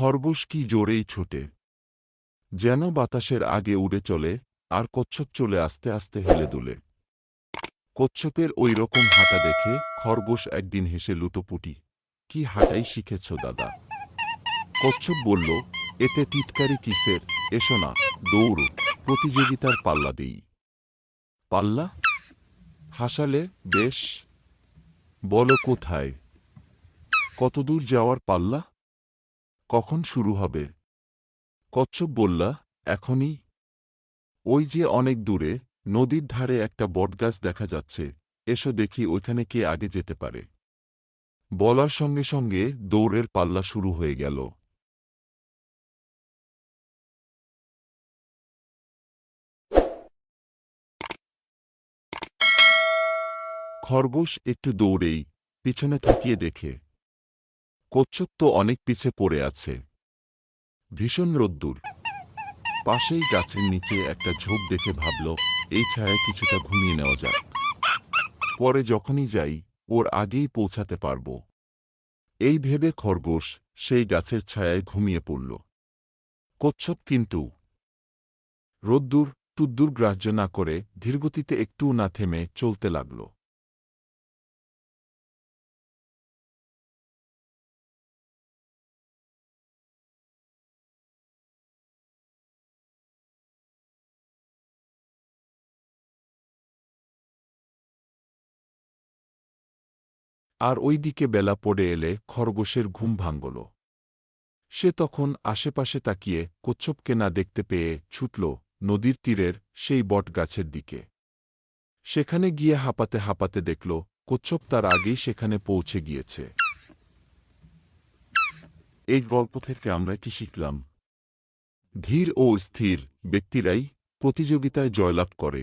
খরগোশ কি জোরেই ছোটে। যেন বাতাসের আগে উড়ে চলে, আর কচ্ছপ চলে আস্তে আস্তে হেলে দুলে। কচ্ছপের ওই রকম হাঁটা দেখে খরগোশ একদিন হেসে, লুটোপুটি, কি হাঁটাই শিখেছ দাদা? কচ্ছপ বলল, এতে টিটকারি কিসের? এসো না, দৌড়, প্রতিযোগিতার পাল্লা দেই। পাল্লা? হাসালে, বেশ, বলো কোথায়? কতদূর যাওয়ার পাল্লা? কখন শুরু হবে? কচ্ছপ বললা, এখনই। ওই যে অনেক দূরে, নদীর ধারে একটা বটগাছ দেখা যাচ্ছে। এসো দেখি ওইখানে কে আগে যেতে পারে। বলার সঙ্গে সঙ্গে দৌড়ের পাল্লা শুরু হয়ে গেল। খরগোশ একটু দৌড়েই, পিছনে থাকিয়ে দেখে। কচ্ছপ তো অনেক পিছে পড়ে আছে। ভীষণ রোদ্দুর। পাশেই গাছের নিচে একটা ঝোপ দেখে ভাবল, এই ছায়ায় কিছুটা ঘুমিয়ে নেওয়া যাক। পরে যখনই যাই, ওর আগেই পৌঁছাতে পারব। এই ভেবে খরগোশ সেই গাছের ছায়ায় ঘুমিয়ে পড়ল। কচ্ছপ কিন্তু রোদ্দুর, টুদ্দুর গ্রাহ্য না করে ধীরগতিতে একটুও না থেমে চলতে লাগল। আর ওই দিকে বেলা পড়ে এলে খরগোশের ঘুম ভাঙ্গল সে তখন আশেপাশে তাকিয়ে কচ্ছপকে না দেখতে পেয়ে ছুটল নদীর তীরের সেই বটগাছের দিকে। সেখানে গিয়ে হাঁপাতে হাঁপাতে দেখল কচ্ছপ তার আগেই সেখানে পৌঁছে গিয়েছে। এই গল্প থেকে আমরা কি শিখলাম? ধীর ও স্থির ব্যক্তিরাই প্রতিযোগিতায় জয়লাভ করে।